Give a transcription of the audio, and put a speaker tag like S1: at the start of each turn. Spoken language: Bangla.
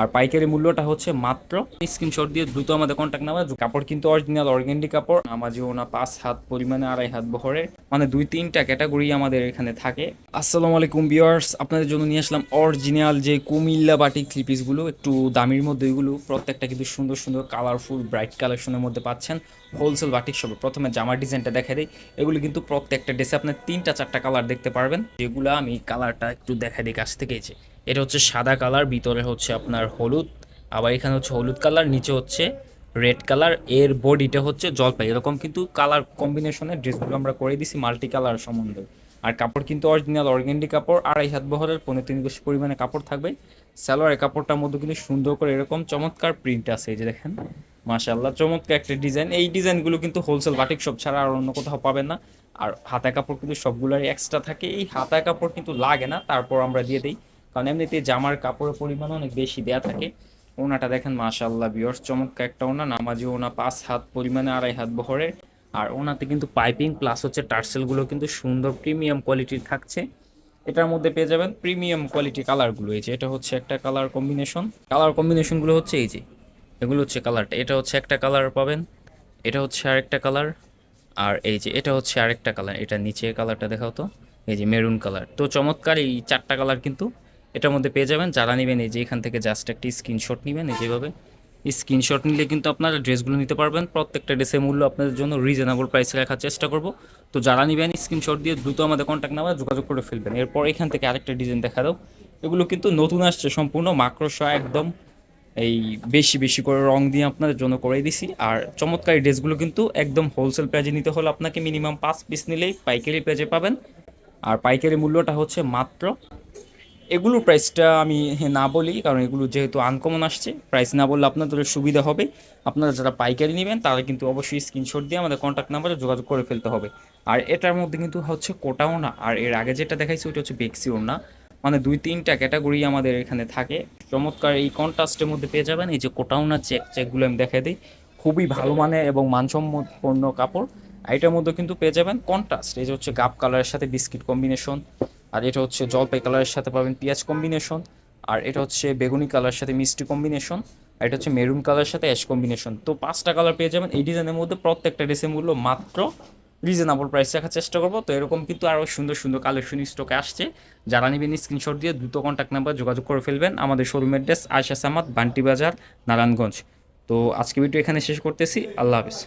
S1: আর পাইকারি মূল্যটা হচ্ছে মাত্র। স্ক্রিনশট দিয়ে দ্রুত আমাদের কন্ট্যাক্ট নাম্বার কাপড় কিন্তু অরিজিনাল অর্গেন্ডি কাপড়। আমাজিও না পাঁচ হাত পরিমাণে আড়াই হাত বহরের মানে দুই তিনটা ক্যাটাগরি আমাদের এখানে থাকে। আসসালামু আলাইকুম বিয়ার্স আপনাদের জন্য নিয়ে আসলাম অরিজিনাল যে কুমিল্লা বাটি থ্রি পিসগুলো একটু দামির মধ্যে এগুলো। প্রত্যেকটা কিন্তু সুন্দর সুন্দর কালারফুল ব্রাইট কালেকশনের মধ্যে পাচ্ছেন। হোলসেল বাটিক শপে প্রথমে জামার ডিজাইনটা দেখা দিই। এগুলো কিন্তু প্রত্যেকটা ড্রেসে আপনার তিনটা, চারটা কালার দেখতে পারবেন। যেগুলো আমি কালারটা একটু দেখা দিই কাছ থেকে যে এটা হচ্ছে সাদা কালার, ভিতরে হচ্ছে আপনার হলুদ, আবার এখানে হচ্ছে হলুদ কালার, নিচে হচ্ছে রেড কালার, এর বডিটা হচ্ছে জলপাই। এরকম কিন্তু কালার কম্বিনেশনের ড্রেসগুলো আমরা করে দিছি মাল্টি কালার সম্বন্ধে। আর কাপড় কিন্তু অরিজিনাল অর্গেন্ডি কাপড়, আড়াই হাত বহরের পনেরো তিন গোষ্ঠী পরিমাণে কাপড় থাকবে। সালোয়ারের কাপড়টার মধ্যে কিন্তু সুন্দর করে এরকম চমৎকার প্রিন্ট আছে এই যে দেখেন। মাশাল্লাহ চমৎকার একটা ডিজাইন এই ডিজাইনগুলো কিন্তু হোলসেল বাটিক শপ ছাড়া আর অন্য কোথাও পাবেন না। আর হাতা কাপড় কিন্তু সবগুলোরই এক্সট্রা থাকে। এই হাতা কাপড় কিন্তু লাগে না, তারপর আমরা দিয়ে দিই। কারণ এমনিতে জামার কাপড়ের পরিমাণ অনেক বেশি দেয়া থাকে। ওনাটা দেখেন মাশাল্লাহ বিয়র্স চমৎকার একটা ওনা। নামাজি ওনা পাঁচ হাত পরিমাণে আড়াই হাত বহরের। আর ওনাতে কিন্তু পাইপিং প্লাস হচ্ছে টার্সেলগুলো কিন্তু সুন্দর প্রিমিয়াম কোয়ালিটির থাকছে। এটার মধ্যে পেয়ে যাবেন প্রিমিয়াম কোয়ালিটি কালারগুলো এই যে এটা হচ্ছে একটা কালার কম্বিনেশন কালার কম্বিনেশনগুলো হচ্ছে এই যে, এগুলো হচ্ছে কালারটা এটা হচ্ছে একটা কালার পাবেন, এটা হচ্ছে আরেকটা কালার আর এই যে এটা হচ্ছে আরেকটা কালার এটা নিচের কালারটা দেখাও তো, এই যে মেরুন কালার তো চমৎকার এই চারটা কালার কিন্তু এটার মধ্যে পেয়ে যাবেন। যারা নেবেন এই যে এখান থেকে জাস্ট একটি স্ক্রিনশট নেবেন, এই যেভাবে। স্ক্রিনশট নিলে কিন্তু আপনারা ড্রেসগুলো নিতে পারবেন। প্রত্যেকটা ড্রেসের মূল্য আপনাদের জন্য রিজনেবল প্রাইসে রাখার চেষ্টা করব। তো যারা নেবেন স্ক্রিনশট দিয়ে দ্রুত আমাদের কন্ট্যাক্ট নাম্বার যোগাযোগ করে ফেলবেন। এরপর এখান থেকে আরেকটা ডিজাইন দেখা দাও। এগুলো কিন্তু নতুন আসছে সম্পূর্ণ মাক্রোসা একদম। এই বেশি বেশি করে রং দিয়ে আপনাদের জন্য করে দিছি। আর চমৎকার ড্রেসগুলো কিন্তু একদম হোলসেল প্রাইজে নিতে হলে আপনাকে মিনিমাম পাঁচ পিস নিলেই পাইকারি প্রাইজে পাবেন। আর পাইকারি মূল্যটা হচ্ছে মাত্র এগুলোর প্রাইসটা আমি না বলি, কারণ এগুলো যেহেতু আনকমন আসছে প্রাইস না বললে আপনাদের সুবিধা হবে। আপনারা যারা পাইকারি নেবেন, তারা কিন্তু অবশ্যই স্ক্রিনশট দিয়ে আমাদের কন্ট্যাক্ট নাম্বারে যোগাযোগ করে ফেলতে হবে। আর এটার মধ্যে কিন্তু হচ্ছে কোটাও না আর এর আগে যেটা দেখাইছি ওটা হচ্ছে বেক্সিওর না মানে দুই তিনটা ক্যাটাগরি আমাদের এখানে থাকে। চমৎকার এই কন্ট্রাস্টের মধ্যে পেয়ে যাবেন, এই যে কোটাউনা চেক চেকগুলো আমি দেখাই দিই। খুবই ভালো মানের এবং মানসম্পন্ন কাপড়। এটার মধ্যে কিন্তু পেয়ে যাবেন কন্ট্রাস্ট এই যে হচ্ছে গাপ কালারের সাথে বিস্কিট কম্বিনেশন আর এটা হচ্ছে জলপাই কালারের সাথে পাবেন পেঁয়াজ কম্বিনেশন আর এটা হচ্ছে বেগুনি কালারের সাথে মিষ্টি কম্বিনেশন আর এটা হচ্ছে মেরুন কালারের সাথে অ্যাশ কম্বিনেশন তো পাঁচটা কালার পেয়ে যাবেন। এই ডিজাইনের মধ্যে প্রত্যেকটা ড্রেসের মূল্য মাত্র রিজনেবল প্রাইস রাখার চেষ্টা করব। তো এরকম কিন্তু আরও সুন্দর সুন্দর কালেকশন স্টকে আসছে। যারা নেবেন স্ক্রিনশট দিয়ে দ্রুত কন্ট্যাক্ট নাম্বার যোগাযোগ করে ফেলবেন। আমাদের শোরুমের ড্রেস আয়সা সামাদ বান্টি বাজার নারায়ণগঞ্জ। তো আজকে ভিডিও এখানে শেষ করতেছি। আল্লাহ হাফিজ।